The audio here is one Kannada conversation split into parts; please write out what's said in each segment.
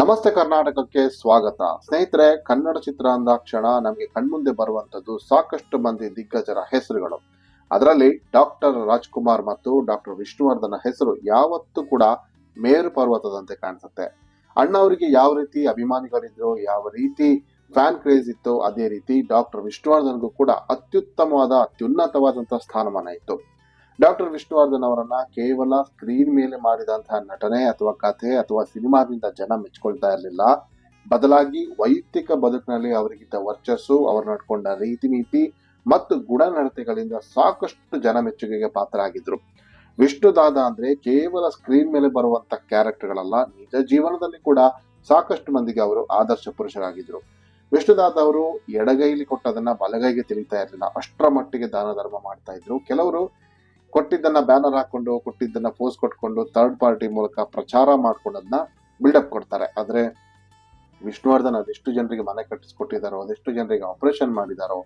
ನಮಸ್ತೆ ಕರ್ನಾಟಕಕ್ಕೆ ಸ್ವಾಗತ. ಸ್ನೇಹಿತರೆ, ಕನ್ನಡ ಚಿತ್ರ ಅಂದಾಕ್ಷಣ ನಮಗೆ ಕಣ್ಮುಂದೆ ಬರುವಂತದ್ದು ಸಾಕಷ್ಟು ಮಂದಿ ದಿಗ್ಗಜರ ಹೆಸರುಗಳು. ಅದರಲ್ಲಿ ಡಾಕ್ಟರ್ ರಾಜ್ಕುಮಾರ್ ಮತ್ತು ಡಾಕ್ಟರ್ ವಿಷ್ಣುವರ್ಧನ ಹೆಸರು ಯಾವತ್ತೂ ಕೂಡ ಮೇರು ಪರ್ವತದಂತೆ ಕಾಣಿಸುತ್ತೆ. ಅಣ್ಣವರಿಗೆ ಯಾವ ರೀತಿ ಅಭಿಮಾನಿಗಳಿದ್ರು, ಯಾವ ರೀತಿ ಫ್ಯಾನ್ ಕ್ರೇಜ್ ಇತ್ತು, ಅದೇ ರೀತಿ ಡಾಕ್ಟರ್ ವಿಷ್ಣುವರ್ಧನ್ಗೂ ಕೂಡ ಅತ್ಯುತ್ತಮವಾದ, ಅತ್ಯುನ್ನತವಾದಂತಹ ಸ್ಥಾನಮಾನ ಇತ್ತು. ಡಾಕ್ಟರ್ ವಿಷ್ಣುವರ್ಧನ್ ಅವರನ್ನ ಕೇವಲ ಸ್ಕ್ರೀನ್ ಮೇಲೆ ಮಾಡಿದಂತಹ ನಟನೆ ಅಥವಾ ಕಥೆ ಅಥವಾ ಸಿನಿಮಾದಿಂದ ಜನ ಮೆಚ್ಕೊಳ್ತಾ ಇರಲಿಲ್ಲ. ಬದಲಾಗಿ ವೈಯಕ್ತಿಕ ಬದುಕಿನಲ್ಲಿ ಅವರಿಗಿದ್ದ ವರ್ಚಸ್ಸು, ಅವರು ನಡ್ಕೊಂಡ ರೀತಿ ನೀತಿ ಮತ್ತು ಗುಣನಡತೆಗಳಿಂದ ಸಾಕಷ್ಟು ಜನ ಮೆಚ್ಚುಗೆಗೆ ಪಾತ್ರ ಆಗಿದ್ರು ವಿಷ್ಣುದಾದ ಅಂದ್ರೆ ಕೇವಲ ಸ್ಕ್ರೀನ್ ಮೇಲೆ ಬರುವಂತ ಕ್ಯಾರೆಕ್ಟರ್ಗಳಲ್ಲ, ನಿಜ ಜೀವನದಲ್ಲಿ ಕೂಡ ಸಾಕಷ್ಟು ಮಂದಿಗೆ ಅವರು ಆದರ್ಶ ಪುರುಷರಾಗಿದ್ರು. ವಿಷ್ಣುದಾದ ಅವರು ಎಡಗೈಲಿ ಕೊಟ್ಟದನ್ನ ಬಲಗೈಗೆ ತಿಳಿತಾ ಇರಲಿಲ್ಲ. ಅಷ್ಟರ ಮಟ್ಟಿಗೆ ದಾನ ಧರ್ಮ ಮಾಡ್ತಾ ಇದ್ರು. ಕೆಲವರು ಕೊಟ್ಟಿದ್ದನ್ನ ಬ್ಯಾನರ್ ಹಾಕೊಂಡು, ಕೊಟ್ಟಿದ್ದನ್ನ ಪೋಸ್ ಕೊಟ್ಕೊಂಡು ಥರ್ಡ್ ಪಾರ್ಟಿ ಮೂಲಕ ಪ್ರಚಾರ ಮಾಡ್ಕೊಂಡದನ್ನ ಬಿಲ್ಡಪ್ ಕೊಡ್ತಾರೆ. ಆದ್ರೆ ವಿಷ್ಣುವರ್ಧನ್ ಅದೆಷ್ಟು ಜನರಿಗೆ ಮನೆ ಕಟ್ಟಿಸ್ಕೊಟ್ಟಿದ್ದಾರೋ ಅದೆಷ್ಟು ಜನರಿಗೆ ಆಪರೇಷನ್ ಮಾಡಿದಾರೋ,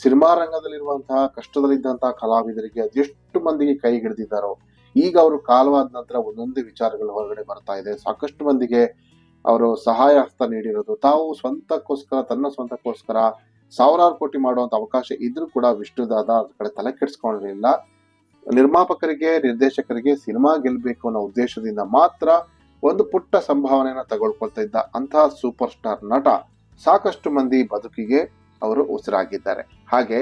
ಸಿನಿಮಾ ರಂಗದಲ್ಲಿರುವಂತಹ, ಕಷ್ಟದಲ್ಲಿದ್ದಂತಹ ಕಲಾವಿದರಿಗೆ ಅದೆಷ್ಟು ಮಂದಿಗೆ ಕೈ ಹಿಡಿದಿದ್ದಾರೋ, ಈಗ ಅವರು ಕಾಲವಾದ ನಂತರ ಒಂದೊಂದೇ ವಿಚಾರಗಳು ಹೊರಗಡೆ ಬರ್ತಾ ಇದೆ. ಸಾಕಷ್ಟು ಮಂದಿಗೆ ಅವರು ಸಹಾಯ ಹಸ್ತ ನೀಡಿರೋದು. ತಾವು ಸ್ವಂತಕ್ಕೋಸ್ಕರ, ತನ್ನ ಸ್ವಂತಕ್ಕೋಸ್ಕರ ಸಾವಿರಾರು ಕೋಟಿ ಮಾಡುವಂತ ಅವಕಾಶ ಇದ್ರೂ ಕೂಡ ವಿಷ್ಣುದಾದ ಕಡೆ ತಲೆ ಕೆಡಿಸ್ಕೊಂಡಿರಲಿಲ್ಲ. ನಿರ್ಮಾಪಕರಿಗೆ, ನಿರ್ದೇಶಕರಿಗೆ ಸಿನಿಮಾ ಗೆಲ್ಲಬೇಕು ಅನ್ನೋ ಉದ್ದೇಶದಿಂದ ಮಾತ್ರ ಒಂದು ಪುಟ್ಟ ಸಂಭಾವನೆಯನ್ನು ತಗೊಳ್ಕೊಳ್ತಾ ಇದ್ದ ಅಂತಹ ಸೂಪರ್ ಸ್ಟಾರ್ ನಟ ಸಾಕಷ್ಟು ಮಂದಿ ಬದುಕಿಗೆ ಅವರು ಉಸಿರಾಗಿದ್ದಾರೆ. ಹಾಗೆ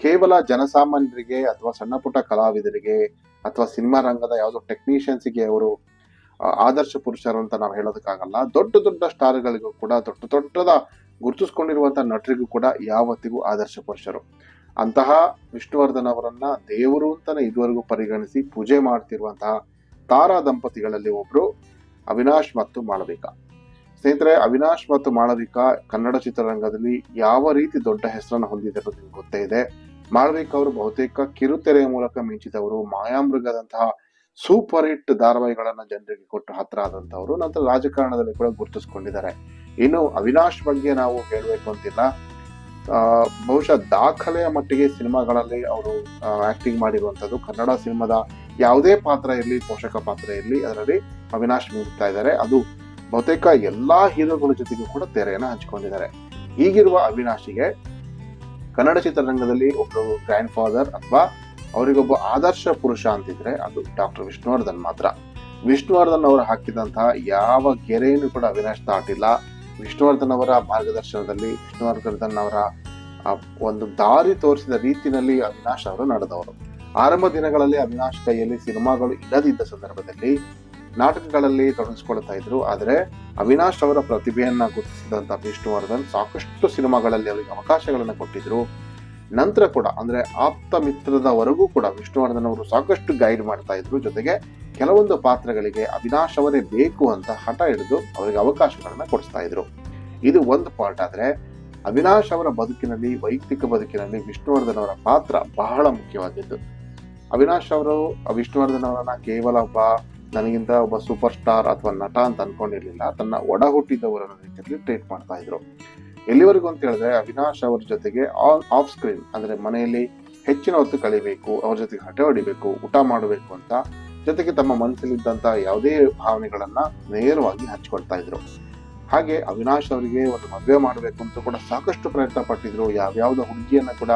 ಕೇವಲ ಜನಸಾಮಾನ್ಯರಿಗೆ ಅಥವಾ ಸಣ್ಣ ಪುಟ್ಟ ಕಲಾವಿದರಿಗೆ ಅಥವಾ ಸಿನಿಮಾ ರಂಗದ ಯಾವುದೋ ಟೆಕ್ನಿಷಿಯನ್ಸ್ಗೆ ಅವರು ಆದರ್ಶ ಪುರುಷರು ಅಂತ ನಾವು ಹೇಳೋದಕ್ಕಾಗಲ್ಲ, ದೊಡ್ಡ ದೊಡ್ಡ ಸ್ಟಾರ್ಗಳಿಗೂ ಕೂಡ, ದೊಡ್ಡ ದೊಡ್ಡದ ಗುರುತಿಸ್ಕೊಂಡಿರುವಂತಹ ನಟರಿಗೂ ಕೂಡ ಯಾವತ್ತಿಗೂ ಆದರ್ಶ ಪುರುಷರು. ಅಂತಹ ವಿಷ್ಣುವರ್ಧನ್ ಅವರನ್ನ ದೇವರು ಅಂತಾನೆ ಇದುವರೆಗೂ ಪರಿಗಣಿಸಿ ಪೂಜೆ ಮಾಡ್ತಿರುವಂತಹ ತಾರಾ ದಂಪತಿಗಳಲ್ಲಿ ಒಬ್ರು ಅವಿನಾಶ್ ಮತ್ತು ಮಾಳವಿಕಾ. ಸ್ನೇಹಿತರೆ, ಅವಿನಾಶ್ ಮತ್ತು ಮಾಳವಿಕಾ ಕನ್ನಡ ಚಿತ್ರರಂಗದಲ್ಲಿ ಯಾವ ರೀತಿ ದೊಡ್ಡ ಹೆಸರನ್ನು ಅನ್ನೋದು ನಿಮ್ಗೆ ಗೊತ್ತೇ ಇದೆ. ಮಾಳವಿಕಾ ಅವರು ಬಹುತೇಕ ಕಿರುತೆರೆಯ ಮೂಲಕ ಮಿಂಚಿದವರು, ಮಾಯಾಮೃಗದಂತಹ ಸೂಪರ್ ಹಿಟ್ ಧಾರಾವಾಹಿಗಳನ್ನ ಜನರಿಗೆ ಕೊಟ್ಟು ಹತ್ರ ಆದಂತವರು ನಂತರ ರಾಜಕಾರಣದಲ್ಲಿ ಕೂಡ ಗುರುತಿಸಿಕೊಂಡಿದ್ದಾರೆ. ಇನ್ನು ಅವಿನಾಶ್ ಬಗ್ಗೆ ನಾವು ಹೇಳಬೇಕು ಅಂತಿಲ್ಲ. ಬಹುಶಃ ದಾಖಲೆಯ ಮಟ್ಟಿಗೆ ಸಿನಿಮಾಗಳಲ್ಲಿ ಅವರು ಆಕ್ಟಿಂಗ್ ಮಾಡಿರುವಂಥದ್ದು. ಕನ್ನಡ ಸಿನಿಮಾದ ಯಾವುದೇ ಪಾತ್ರ ಇರಲಿ, ಪೋಷಕ ಪಾತ್ರ ಇರಲಿ, ಅದರಲ್ಲಿ ಅವಿನಾಶ್ ನೀಡುತ್ತಾ ಇದ್ದಾರೆ. ಅದು ಬಹುತೇಕ ಎಲ್ಲಾ ಹೀರೋಗಳ ಜೊತೆಗೂ ಕೂಡ ತೆರೆಯನ್ನು ಹಂಚಿಕೊಂಡಿದ್ದಾರೆ. ಹೀಗಿರುವ ಅವಿನಾಶಿಗೆ ಕನ್ನಡ ಚಿತ್ರರಂಗದಲ್ಲಿ ಒಬ್ಬರು ಗ್ರ್ಯಾಂಡ್ ಫಾದರ್ ಅಥವಾ ಅವರಿಗೊಬ್ಬ ಆದರ್ಶ ಪುರುಷ ಅಂತಿದ್ರೆ ಅದು ಡಾಕ್ಟರ್ ವಿಷ್ಣುವರ್ಧನ್ ಮಾತ್ರ. ವಿಷ್ಣುವರ್ಧನ್ ಅವರು ಹಾಕಿದಂತಹ ಯಾವ ಗೆರೆಯನ್ನು ಕೂಡ ಅವಿನಾಶ್ ದಾಟಿಲ್ಲ. ವಿಷ್ಣುವರ್ಧನ್ ಅವರ ಮಾರ್ಗದರ್ಶನದಲ್ಲಿ ವಿಷ್ಣುವರ್ಧನ್ ಅವರ ಒಂದು ದಾರಿ ತೋರಿಸಿದ ರೀತಿಯಲ್ಲಿ ಅವಿನಾಶ್ ಅವರು ನಡೆದವರು. ಆರಂಭ ದಿನಗಳಲ್ಲಿ ಅವಿನಾಶ್ ಕೈಯಲ್ಲಿ ಸಿನಿಮಾಗಳು ಇಲ್ಲದಿದ್ದ ಸಂದರ್ಭದಲ್ಲಿ ನಾಟಕಗಳಲ್ಲಿ ತೊಡಗಿಸ್ಕೊಳ್ತಾ ಇದ್ರು. ಆದರೆ ಅವಿನಾಶ್ ಅವರ ಪ್ರತಿಭೆಯನ್ನ ಗುರುತಿಸಿದಂತ ವಿಷ್ಣುವರ್ಧನ್ ಸಾಕಷ್ಟು ಸಿನಿಮಾಗಳಲ್ಲಿ ಅವರಿಗೆ ಅವಕಾಶಗಳನ್ನು ಕೊಟ್ಟಿದ್ರು. ನಂತರ ಕೂಡ, ಅಂದ್ರೆ ಆಪ್ತ ಮಿತ್ರದವರೆಗೂ ಕೂಡ ವಿಷ್ಣುವರ್ಧನ್ ಅವರು ಸಾಕಷ್ಟು ಗೈಡ್ ಮಾಡ್ತಾ ಇದ್ರು. ಜೊತೆಗೆ ಕೆಲವೊಂದು ಪಾತ್ರಗಳಿಗೆ ಅವಿನಾಶ್ ಅವರೇ ಬೇಕು ಅಂತ ಹಠ ಹಿಡಿದು ಅವರಿಗೆ ಅವಕಾಶಗಳನ್ನ ಕೊಡಿಸ್ತಾ ಇದ್ರು. ಇದು ಒಂದು ಪಾರ್ಟ್ ಆದ್ರೆ ಅವಿನಾಶ್ ಅವರ ಬದುಕಿನಲ್ಲಿ, ವೈಯಕ್ತಿಕ ಬದುಕಿನಲ್ಲಿ ವಿಷ್ಣುವರ್ಧನ್ ಅವರ ಪಾತ್ರ ಬಹಳ ಮುಖ್ಯವಾಗಿದ್ದು. ಅವಿನಾಶ್ ಅವರು, ವಿಷ್ಣುವರ್ಧನ್ ಅವರನ್ನ ಕೇವಲ ಒಬ್ಬ ನನಗಿಂತ ಒಬ್ಬ ಸೂಪರ್ ಸ್ಟಾರ್ ಅಥವಾ ನಟ ಅಂತ ಅನ್ಕೊಂಡಿರ್ಲಿಲ್ಲ. ತನ್ನ ಒಡ ಹುಟ್ಟಿದವರ ರೀತಿಯಲ್ಲಿ ಟ್ರೀಟ್ ಮಾಡ್ತಾ ಇದ್ರು. ಎಲ್ಲಿವರೆಗೂ ಅಂತ ಹೇಳಿದ್ರೆ ಅವಿನಾಶ್ ಅವ್ರ ಜೊತೆಗೆ ಆನ್ ಆಫ್ ಸ್ಕ್ರೀನ್ ಅಂದ್ರೆ ಮನೆಯಲ್ಲಿ ಹೆಚ್ಚಿನ ಹೊತ್ತು ಕಳಿಬೇಕು, ಅವ್ರ ಜೊತೆಗೆ ಹಠ ಹೊಡಿಬೇಕು, ಊಟ ಮಾಡಬೇಕು ಅಂತ ಜೊತೆಗೆ ತಮ್ಮ ಮನಸ್ಸಲ್ಲಿದ್ದಂತ ಯಾವುದೇ ಭಾವನೆಗಳನ್ನ ನೇರವಾಗಿ ಹಂಚ್ಕೊಳ್ತಾ ಇದ್ರು. ಹಾಗೆ ಅವಿನಾಶ್ ಅವರಿಗೆ ಒಂದು ಮದುವೆ ಮಾಡಬೇಕು ಅಂತ ಕೂಡ ಸಾಕಷ್ಟು ಪ್ರಯತ್ನ ಪಟ್ಟಿದ್ರು. ಯಾವ್ಯಾವ್ದೋ ಹುಡುಗಿಯನ್ನ ಕೂಡ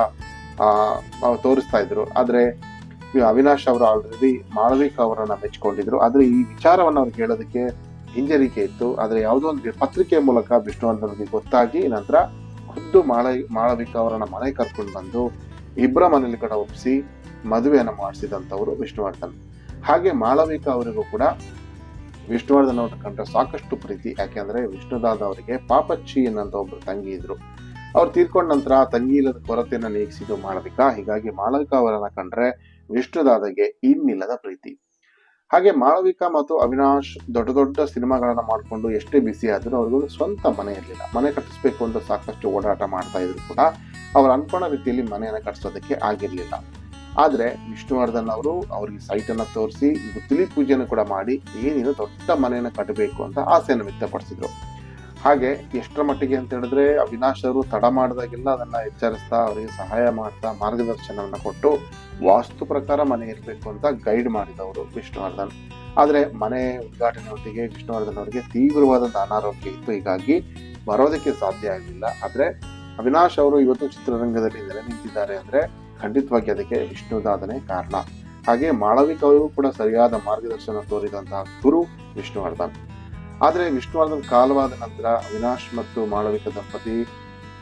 ತೋರಿಸ್ತಾ ಇದ್ರು. ಆದ್ರೆ ಅವಿನಾಶ್ ಅವರು ಆಲ್ರೆಡಿ ಮಾಳವಿಕ ಅವರನ್ನ ಮೆಚ್ಕೊಂಡಿದ್ರು. ಆದ್ರೆ ಈ ವಿಚಾರವನ್ನ ಅವ್ರಿಗೆ ಹೇಳೋದಕ್ಕೆ ಹಿಂಜರಿಕೆ ಇತ್ತು. ಆದರೆ ಯಾವುದೋ ಒಂದು ಪತ್ರಿಕೆಯ ಮೂಲಕ ವಿಷ್ಣುವರ್ಧನ್ಗೆ ಗೊತ್ತಾಗಿ ನಂತರ ಖುದ್ದು ಮಾಳ, ಮಾಳವಿಕ ಅವರನ್ನ ಮನೆ ಕರ್ಕೊಂಡು ಬಂದು ಇಬ್ಬರ ಮನೇಲಿ ಕೂಡ ಒಪ್ಪಿಸಿ ಮದುವೆಯನ್ನು ಮಾಡಿಸಿದಂಥವರು ವಿಷ್ಣುವರ್ಧನ್. ಹಾಗೆ ಮಾಳವಿಕ ಅವರಿಗೂ ಕೂಡ ವಿಷ್ಣುವರ್ಧನ್ ಅವ್ರನ್ನ ಕಂಡ್ರೆ ಸಾಕಷ್ಟು ಪ್ರೀತಿ. ಯಾಕೆಂದ್ರೆ ವಿಷ್ಣುದಾದ ಅವರಿಗೆ ಪಾಪಚ್ಚಿ ಅನ್ನಂತ ಒಬ್ರು ತಂಗಿ ಇದ್ರು. ಅವ್ರು ತೀರ್ಕೊಂಡ ನಂತರ ತಂಗಿ ಇಲ್ಲದ ಕೊರತೆಯನ್ನು ನೀಗಿಸಿದ್ದು ಮಾಳವಿಕ. ಹೀಗಾಗಿ ಮಾಳವಿಕ ಅವರನ್ನ ಕಂಡ್ರೆ ವಿಷ್ಣುದಾದಗೆ ಇನ್ನಿಲ್ಲದ ಪ್ರೀತಿ. ಹಾಗೆ ಮಾಳವಿಕಾ ಮತ್ತು ಅವಿನಾಶ್ ದೊಡ್ಡ ದೊಡ್ಡ ಸಿನಿಮಾಗಳನ್ನ ಮಾಡಿಕೊಂಡು ಎಷ್ಟೇ ಬಿಸಿ ಆದರೂ ಅವ್ರಿಗೊಂದು ಸ್ವಂತ ಮನೆ ಇರಲಿಲ್ಲ. ಮನೆ ಕಟ್ಟಿಸ್ಬೇಕು ಅಂತ ಸಾಕಷ್ಟು ಓಡಾಟ ಮಾಡ್ತಾ ಇದ್ರು ಕೂಡ ಅವ್ರು ಅನ್ಕೊಂಡ ರೀತಿಯಲ್ಲಿ ಮನೆಯನ್ನ ಕಟ್ಟಿಸೋದಕ್ಕೆ ಆಗಿರಲಿಲ್ಲ. ಆದರೆ ವಿಷ್ಣುವರ್ಧನ್ ಅವರು ಅವ್ರಿಗೆ ಸೈಟ್ ಅನ್ನ ತೋರಿಸಿ ಗುತ್ತಿಲಿ ಪೂಜೆಯನ್ನು ಕೂಡ ಮಾಡಿ ಏನೇನು ದೊಡ್ಡ ಮನೆಯನ್ನ ಕಟ್ಟಬೇಕು ಅಂತ ಆಸೆಯನ್ನು ವ್ಯಕ್ತಪಡಿಸಿದ್ರು. ಹಾಗೆ ಎಷ್ಟರ ಮಟ್ಟಿಗೆ ಅಂತ ಹೇಳಿದ್ರೆ ಅವಿನಾಶ್ ಅವರು ತಡ ಮಾಡಿದಾಗೆಲ್ಲ ಅದನ್ನ ಎಚ್ಚರಿಸ್ತಾ ಅವರಿಗೆ ಸಹಾಯ ಮಾಡ್ತಾ ಮಾರ್ಗದರ್ಶನವನ್ನು ಕೊಟ್ಟು ವಾಸ್ತು ಪ್ರಕಾರ ಮನೆ ಇರಬೇಕು ಅಂತ ಗೈಡ್ ಮಾಡಿದವರು ವಿಷ್ಣುವರ್ಧನ್. ಆದರೆ ಮನೆ ಉದ್ಘಾಟನೆ ಹೊತ್ತಿಗೆ ವಿಷ್ಣುವರ್ಧನ್ ಅವರಿಗೆ ತೀವ್ರವಾದಂಥ ಅನಾರೋಗ್ಯ ಇತ್ತು. ಹೀಗಾಗಿ ಬರೋದಕ್ಕೆ ಸಾಧ್ಯ ಆಗಲಿಲ್ಲ. ಆದರೆ ಅವಿನಾಶ್ ಅವರು ಇವತ್ತು ಚಿತ್ರರಂಗದಲ್ಲಿ ನೆಲೆ ನಿಂತಿದ್ದಾರೆ ಅಂದ್ರೆ ಖಂಡಿತವಾಗಿ ಅದಕ್ಕೆ ವಿಷ್ಣುದಾದನೇ ಕಾರಣ. ಹಾಗೆ ಮಾಳವಿಕ ಅವರು ಕೂಡ ಸರಿಯಾದ ಮಾರ್ಗದರ್ಶನ ತೋರಿದಂತಹ ಗುರು ವಿಷ್ಣುವರ್ಧನ್. ಆದರೆ ವಿಷ್ಣುವರ್ಧನ್ ಕಾಲವಾದ ನಂತರ ಅವಿನಾಶ್ ಮತ್ತು ಮಾಳವಿಕ ದಂಪತಿ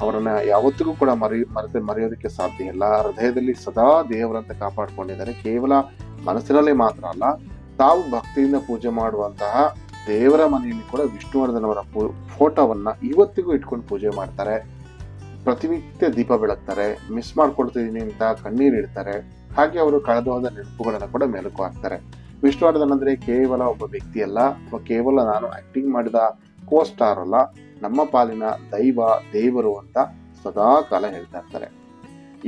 ಅವರನ್ನ ಯಾವತ್ತಿಗೂ ಕೂಡ ಮರಿ, ಮರೆತೆ ಮರೆಯೋದಕ್ಕೆ ಸಾಧ್ಯ ಇಲ್ಲ. ಹೃದಯದಲ್ಲಿ ಸದಾ ದೇವರಂತ ಕಾಪಾಡಿಕೊಂಡಿದ್ದಾರೆ. ಕೇವಲ ಮನಸ್ಸಿನಲ್ಲಿ ಮಾತ್ರ ಅಲ್ಲ, ತಾವು ಭಕ್ತಿಯಿಂದ ಪೂಜೆ ಮಾಡುವಂತಹ ದೇವರ ಮನೆಯಲ್ಲಿ ಕೂಡ ವಿಷ್ಣುವರ್ಧನ್ ಅವರ ಪೂ ಫೋಟೋವನ್ನ ಇವತ್ತಿಗೂ ಇಟ್ಕೊಂಡು ಪೂಜೆ ಮಾಡ್ತಾರೆ. ಪ್ರತಿನಿತ್ಯ ದೀಪ ಬೆಳಗ್ತಾರೆ ಮಿಸ್ ಮಾಡ್ಕೊಳ್ತಿದೀನಿ ಅಂತ ಕಣ್ಣೀರು ಇಡ್ತಾರೆ. ಹಾಗೆ ಅವರು ಕಳೆದು ಹೋದ ನೆನಪುಗಳನ್ನ ಕೂಡ ಮೆಲುಕು ಹಾಕ್ತಾರೆ. ವಿಷ್ಣುವರ್ಧನ್ ಅಂದ್ರೆ ಕೇವಲ ಒಬ್ಬ ವ್ಯಕ್ತಿ ಅಲ್ಲ ಅಥವಾ ಕೇವಲ ನಾನು ಆಕ್ಟಿಂಗ್ ಮಾಡಿದ ಕೋ ಸ್ಟಾರ್ ಅಲ್ಲ, ನಮ್ಮ ಪಾಲಿನ ದೈವ, ದೇವರು ಅಂತ ಸದಾ ಕಾಲ ಹೇಳ್ತಾ ಇರ್ತಾರೆ.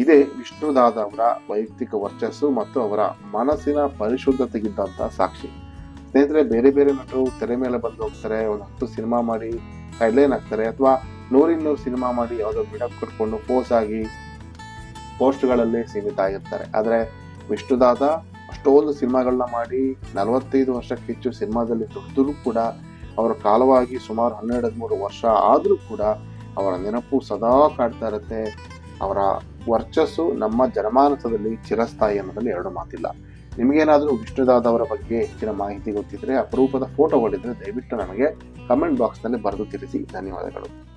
ಇದೇ ವಿಷ್ಣುದಾದ ಅವರ ವೈಯಕ್ತಿಕ ವರ್ಚಸ್ಸು ಮತ್ತು ಅವರ ಮನಸ್ಸಿನ ಪರಿಶುದ್ಧತೆಗಿದ್ದಂತ ಸಾಕ್ಷಿ. ಸ್ನೇಹಿತರೆ, ಬೇರೆ ಬೇರೆ ನಟರು ತೆರೆ ಮೇಲೆ ಬಂದು ಹೋಗ್ತಾರೆ, ಒಂದು ಹತ್ತು ಸಿನಿಮಾ ಮಾಡಿ ಹೆಡ್ಲೈನ್ ಆಗ್ತಾರೆ ಅಥವಾ ನೂರಿನ್ನೂರು ಸಿನಿಮಾ ಮಾಡಿ ಯಾವುದೋ ಬಿಡಪ್ ಕೊಟ್ಕೊಂಡು ಪೋಸ್ ಆಗಿ ಪೋಸ್ಟ್ಗಳಲ್ಲಿ ಸೀಮಿತ ಆಗಿರ್ತಾರೆ. ಆದರೆ ವಿಷ್ಣುದಾದ ಅಷ್ಟೊಂದು ಸಿನಿಮಾಗಳನ್ನ ಮಾಡಿ ನಲವತ್ತೈದು ವರ್ಷಕ್ಕೆ ಹೆಚ್ಚು ಸಿನಿಮಾದಲ್ಲಿ ದುಡಿದ್ರು ಕೂಡ ಅವರ ಕಾಲವಾಗಿ ಸುಮಾರು ಹನ್ನೆರಡು ಹದಿಮೂರು ವರ್ಷ ಆದರೂ ಕೂಡ ಅವರ ನೆನಪು ಸದಾ ಕಾಡ್ತಾ ಇರುತ್ತೆ. ಅವರ ವರ್ಚಸ್ಸು ನಮ್ಮ ಜನಮಾನಸದಲ್ಲಿ ಚಿರಸ್ಥಾಯಿ ಅನ್ನೋದ್ರಲ್ಲಿ ಎರಡು ಮಾತಿಲ್ಲ. ನಿಮಗೇನಾದರೂ ವಿಷ್ಣುದಾದ ಬಗ್ಗೆ ಹೆಚ್ಚಿನ ಮಾಹಿತಿ ಗೊತ್ತಿದ್ದರೆ ಅಪರೂಪದ ಫೋಟೋಗಳಿದ್ದರೆ ದಯವಿಟ್ಟು ನಮಗೆ ಕಮೆಂಟ್ ಬಾಕ್ಸ್ನಲ್ಲಿ ಬರೆದು ತಿಳಿಸಿ. ಧನ್ಯವಾದಗಳು.